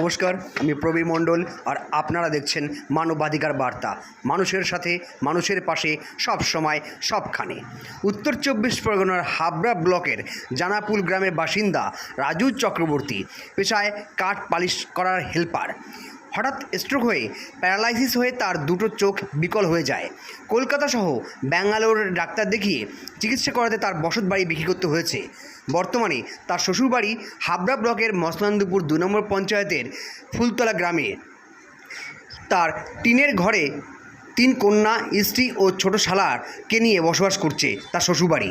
নমস্কার, আমি প্রবীর মণ্ডল আর আপনারা দেখছেন মানবাধিকার বার্তা। মানুষের সাথে, মানুষের পাশে সব সময় সবখানে। উত্তর চব্বিশ পরগনার হাবড়া ব্লকের জানাপুল গ্রামের বাসিন্দা রাজু চক্রবর্তী পেশায় কাঠ পালিশ করার হেল্পার। হঠাৎ স্ট্রোক হয়ে প্যারালাইসিস হয়ে তার দুটো চোখ বিকল হয়ে যায়। কলকাতা সহ ব্যাঙ্গালোর ডাক্তার দেখিয়ে চিকিৎসা করাতে তার বসত বাড়ি বিক্রি করতে হয়েছে। বর্তমানে তার শ্বশুরবাড়ি হাবড়া ব্লকের মসলান্দপুর দু নম্বর পঞ্চায়েতের ফুলতলা গ্রামে। তার টিনের ঘরে তিন কন্যা, স্ত্রী ও ছোট শালারকে নিয়ে বসবাস করছে তার শ্বশুরবাড়ি।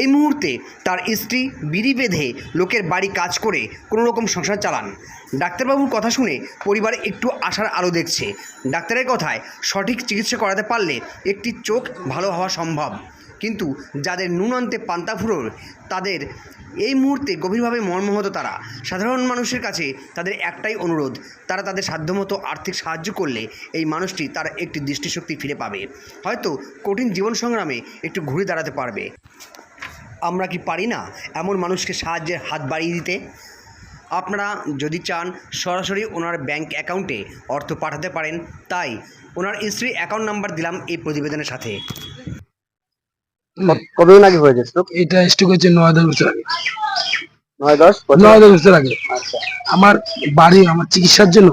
এই মুহূর্তে তার স্ত্রী বিড়ি বেঁধে লোকের বাড়ি কাজ করে কোনো রকম সংসার চালান। ডাক্তারবাবুর কথা শুনে পরিবার একটু আশার আলো দেখছে। ডাক্তারের কথায় সঠিক চিকিৎসা করাতে পারলে একটি চোখ ভালো হওয়া সম্ভব। কিন্তু যাদের নুন আনতে পান্তা ফুরোর, তাদের এই মুহূর্তে গভীরভাবে মর্মহত তারা। সাধারণ মানুষের কাছে তাদের একটাই অনুরোধ, তারা তাদের সাধ্যমতো আর্থিক সাহায্য করলে এই মানুষটি তার একটি দৃষ্টিশক্তি ফিরে পাবে। হয়তো কঠিন জীবন সংগ্রামে একটু ঘুরে দাঁড়াতে পারবে। আমরা কি পারি না এমন মানুষকে সাহায্যের হাত বাড়িয়ে দিতে? আপনারা যদি চান সরাসরি ওনার ব্যাংক অ্যাকাউন্টে অর্থ পাঠাতে পারেন, তাই ওনার স্ত্রী অ্যাকাউন্ট নাম্বার দিলাম এই প্রতিবেদনের সাথে। কতদিন আগে হয়েছে স্ট্রোক এটা স্টক হচ্ছে নয় দশ বছর আগে। নয় দশ নয় দশ বছর আগে। আচ্ছা। আমার বাড়ি আমার চিকিৎসার জন্য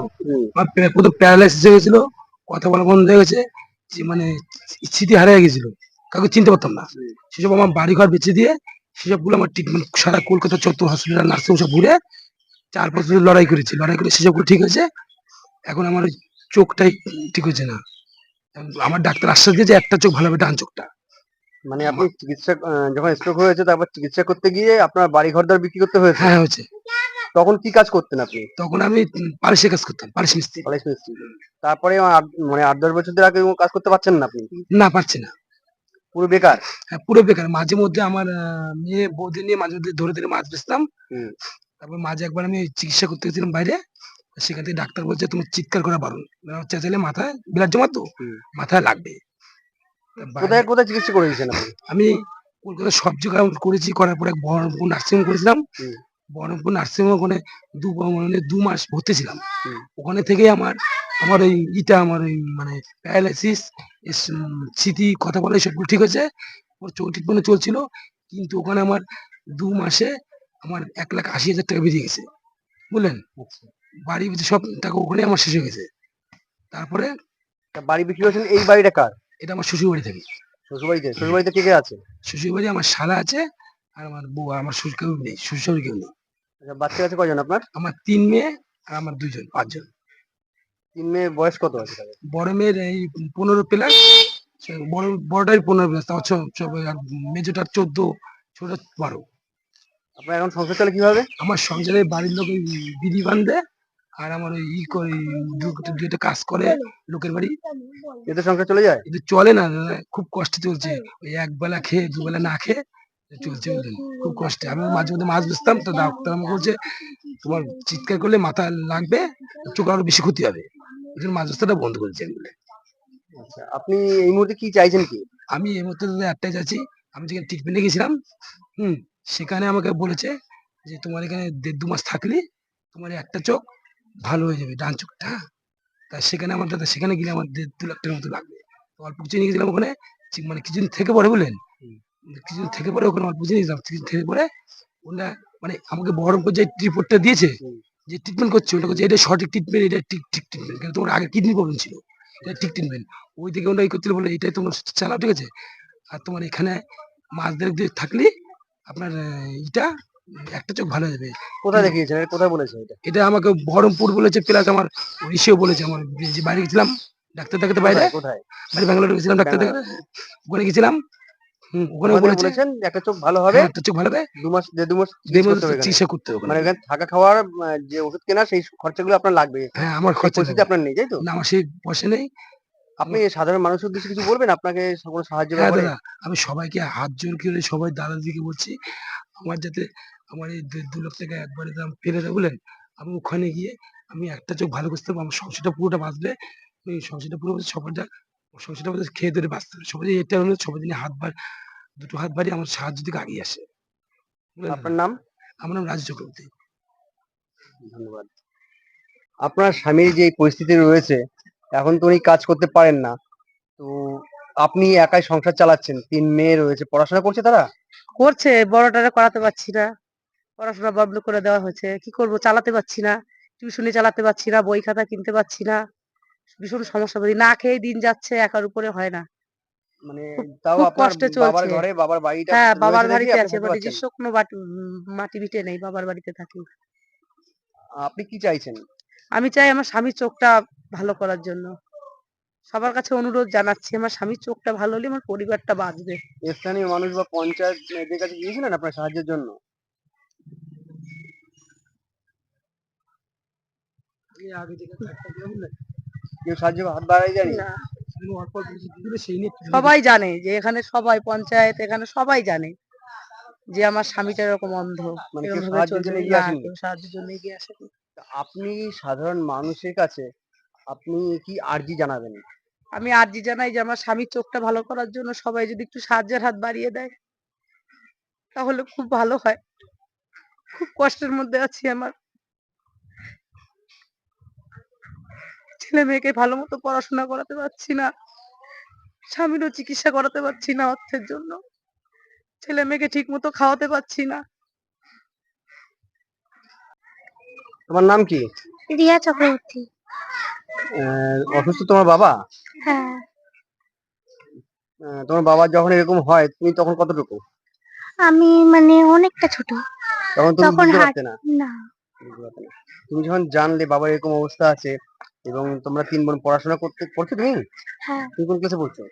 আমার প্রথম প্যারালাইসিস হয়ে গেছিল কথা বলা বন্ধ হয়ে গেছে মানে স্মৃতি হারিয়ে গেছিল। কাউকে চিনতে পারতাম না। সেসব আমার বাড়ি ঘর বেঁচে দিয়ে সেসবগুলো আমার ট্রিটমেন্ট সারা কলকাতা চত্বর হসপিটাল নার্সিং সব ঘুরে চার পাঁচ বছর লড়াই করেছি। লড়াই করে সেসবগুলো ঠিক হয়েছে। এখন আমার ওই চোখটাই ঠিক হচ্ছে না। আমার ডাক্তার আশ্বাস দিয়েছে একটা চোখ ভালো হবে ডান চোখটা। মানে আপনি চিকিৎসা যখন স্ট্রোক হয়েছে তারপর চিকিৎসা করতে গিয়ে আপনার বাড়ি ঘরদার বিক্রি করতে হয়েছে? হ্যাঁ হয়েছে। তখন কি কাজ করতেন আপনি? তখন আমি পালিশের কাজ করতাম পালিশ মিস্ত্রি। কলেজ মিস্ত্রি। তারপরে মানে আট দশ বছর ধরে আগে কাজ করতে পারছেন না আপনি? না পারছি না। পুরো বেকার? হ্যাঁ পুরো বেকার। মাঝে মধ্যে আমার মেয়ে বৌদি নিয়ে মাঝে মধ্যে ধরে ধরে মাছ বেচতাম। তারপর মাঝে একবার আমি চিকিৎসা করতে গেছিলাম বাইরে। সেখান থেকে ডাক্তার বলছে তুমি চিৎকার করা বারণ। মানে চেঁচালে মাথায় বিলাট জমা তো মাথায় লাগবে। কোথায় কোথায় চিকিৎসা করে দিয়েছেন আপনি? আমি কলকাতা সব জায়গায় করেছি করার পরে বহরমপুর নার্সিং করেছিলাম। বহরমপুর নার্সিং ওখানে দু মানে দু মাস ভর্তি ছিলাম ওখানে থেকে আমার আমার ওই ইটা আমার ওই মানে প্যারালাইসিস স্মৃতি কথা বলা সবগুলো ঠিক হয়েছে। ওর চোখ ট্রিটমেন্ট চলছিল কিন্তু ওখানে আমার দু মাসে আমার এক লাখ আশি হাজার টাকা বেরিয়ে গেছে। বুঝলেন? বাড়ি সব টাকা ওখানে আমার শেষ হয়ে গেছে। তারপরে বাড়ি বিক্রি করেছেন এই বাড়িটা কার? এটা আমার শ্বশুর বাড়ি থেকে। শ্বশুরবাড়িতে? শ্বশুরবাড়িতে কে কে আছে? শ্বশুর বাড়ি আমার শালা আছে আর আমার বউ আমার শ্বশুর কেউ নেই শ্বশুর কেউ নেই। আচ্ছা বাচ্চা আছে কজন আপনার? আমার তিন মেয়ে আর আমার দুইজন পাঁচজন। তিন মেয়ে বয়স কত আছে তাদের? বড় মেয়ের এই পনেরো প্লাস বড় বড়টাই পনেরো প্লাস তাও ছ- ছ- আর মেজোটার চোদ্দ ছোট বারো। আপনার এখন সংসার চলে কীভাবে? আমার সংসারে বাড়ির লোক ওই বিধি বান্ধে আর আমার ওই ই করে দু- দুইটা কাজ করে লোকের বাড়ি। এতে সংসার চলে যায়? কিন্তু চলে না খুব কষ্টে চলছে। ওই এক বেলা খেয়ে দুবেলা না খেয়ে চলছে বুঝলেন খুব কষ্টে। আমি মাঝে মধ্যে মাছ বেচতাম তো ডাক্তার আমাকে বলছে তোমার চিৎকার করলে মাথা লাগবে চোখ আরও বেশি ক্ষতি হবে। ওই জন্য মাছ বেচাটা বন্ধ করেছি আমি বলে। আচ্ছা আপনি এই মুহূর্তে কি চাইছেন কি? আমি এই মুহূর্তে একটাই যাচ্ছি আমি যেখানে ট্রিটমেন্টে গেছিলাম হুম সেখানে আমাকে বলেছে যে তোমার এখানে দেড় দু মাস থাকলে তোমার একটা চোখ ভালো হয়ে যাবে ডান চোখটা হ্যাঁ? তা সেখানে আমার দাদা সেখানে গেলে আমার দেড় দু লাখ টাকার মতো লাগবে। অল্প কিছু নিয়ে গেছিলাম ওখানে মানে কিছুদিন থেকে পরে বললেন। কিছুদিন থেকে পরে ওখানে অল্প কিছু নিয়ে গেছিলাম কিছুদিন থেকে পরে ওরা মানে আমাকে বহরমপুর যে রিপোর্টটা দিয়েছে যে ট্রিটমেন্ট করছে ওটা করছে এটা সঠিক ট্রিটমেন্ট এটা ঠিক ঠিক ট্রিটমেন্ট কিন্তু তোমার আগে কিডনি প্রবলেম ছিল এটা ঠিক ট্রিটমেন্ট ওই দিকে ওরা ই করছিল বলে এটাই তোমার চালাও ঠিক আছে? আর তোমার এখানে মাছ দিয়ে থাকলে আপনার এটা একটা চোখ ভালো যাবে কোথায় দেখিয়েছেন? কোথায় বলেছেন এটা? এটা আমাকে বহরমপুর বলেছে প্লাস আমার ইসেও বলেছে আমার যে বাইরে গেছিলাম ডাক্তার দেখাতে বাইরে। কোথায় বাইরে ব্যাঙ্গালোরে গেছিলাম ডাক্তার দেখাতে ওখানে গেছিলাম। ওখানে বলেছে। বলেছেন একটা চোখ ভালো হবে। হ্যাঁ, একটা চোখ ভালো হবে। দু মাস দেড় দু মাস চিকিৎসা মাস হবে চিকিৎসা করতে হবে। মানে এখানে থাকা খাওয়ার যে ওষুধ কেনা সেই খরচাগুলো আপনার লাগবে। হ্যাঁ আমার খরচা আপনার নেই তাই তো? না আমার সেই পয়সা নেই। আপনি সাধারণ মানুষের উদ্দেশ্যে কিছু বলবেন? আপনাকে কোনো সাহায্য হ্যাঁ আমি সবাইকে হাত জোর করে সবাই দাদাদিকে বলছি। আমার যাতে আমার এই দু- লাখ টাকা একবারে দাম ফেলে দেয় বলেন আমি ওখানে গিয়ে আমি একটা চোখ ভালো করতে পারব আমার সংসারটা পুরোটা বাঁচবে। ওই সংসারটা পুরো সবাইটা সংসারটা আমাদের খেয়ে ধরে বাঁচতে হবে। সবাই এটা হলো সবাই দিনে হাত বার দুটো হাত বাড়ি আমার সাহায্য দিকে আগিয়ে আসে। আপনার নাম? আমার নাম রাজু চক্রবর্তী। ধন্যবাদ। আপনার স্বামীর যে পরিস্থিতি রয়েছে এখন তো উনি কাজ করতে পারেন না। তো আপনি একাই সংসার চালাচ্ছেন তিন মেয়ে রয়েছে পড়াশোনা করছে তারা? করছে বড়টারে করাতে পারছি না। পড়াশোনা বন্ধ করে দেওয়া হয়েছে। কি করব? চালাতে পারছি না। টিউশনি চালাতে পারছি না বই খাতা কিনতে পারছি না। ভীষণ সমস্যা বলি না খেয়ে দিন যাচ্ছে একার উপরে হয় না। মানে তাও কষ্টে চলছে। ঘরে বাবার বাড়িটা হ্যাঁ বাবার বাড়িতে আছে মানে পারছেন। নিজস্ব কোনো মাটি ভিটে নেই বাবার বাড়িতে থাকি আপনি কি চাইছেন? আমি চাই আমার স্বামীর চোখটা ভালো করার জন্য। সবার কাছে অনুরোধ জানাচ্ছি আমার স্বামীর চোখটা ভালো হলে আমার পরিবারটা বাঁচবে। স্থানীয় মানুষ বা পঞ্চায়েত এদের কাছে গিয়েছিলেন আপনার সাহায্যের জন্য? কেউ সাহায্য হাত বাড়াই জানি? সবাই জানে যে এখানে সবাই পঞ্চায়েত এখানে সবাই জানে যে আমার স্বামীটা এরকম অন্ধ। মানে সাহায্যের জন্য এগিয়ে আসেনি। আপনি সাধারণ মানুষের কাছে আপনি কি আর্জি জানাবেন? আমি আর্জি জানাই যে আমার স্বামীর চোখটা ভালো করার জন্য সবাই যদি একটু সাহায্যের হাত বাড়িয়ে দেয় তাহলে খুব ভালো হয়। খুব কষ্টের মধ্যে আছি আমার। ছেলে মেয়েকে ভালো মতো পড়াশোনা করাতে পারছি না। স্বামীরও চিকিৎসা করাতে পারছি না অর্থের জন্য। ছেলে মেয়েকে ঠিক মতো খাওয়াতে পারছি না। তোমার নাম কি? রিয়া চক্রবর্তী। অসুস্থ তোমার বাবা? হ্যাঁ। তোমার বাবার যখন এরকম হয় তুমি তখন কতটুকু? আমি মানে অনেকটা ছোট। তখন তুমি বুঝতে পারতে না। তুমি যখন জানলে বাবার এরকম অবস্থা আছে এবং তোমরা তিন বোন পড়াশোনা করতে করছ তুমি? হ্যাঁ। তুমি কোন ক্লাসে পড়ছো?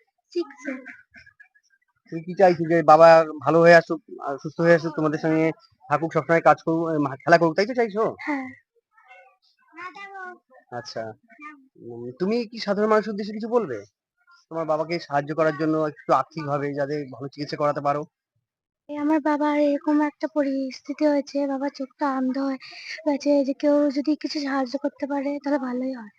তুমি কি চাইছো যে বাবা ভালো হয়ে আসুক সুস্থ হয়ে আসুক তোমাদের সঙ্গে থাকুক সবসময় কাজ করুক খেলা করুক তাই তো চাইছো? হ্যাঁ। আচ্ছা। উম, তুমি কি সাধারণ মানুষের উদ্দেশ্যে কিছু বলবে? তোমার বাবাকে সাহায্য করার জন্য একটু আর্থিক ভাবে যাতে ভালো চিকিৎসা করাতে পারো। এই আমার বাবার এরকম একটা পরিস্থিতি হয়েছে বাবার চোখটা অন্ধ হয়ে গেছে যে কেউ যদি কিছু সাহায্য করতে পারে তাহলে ভালোই হয়।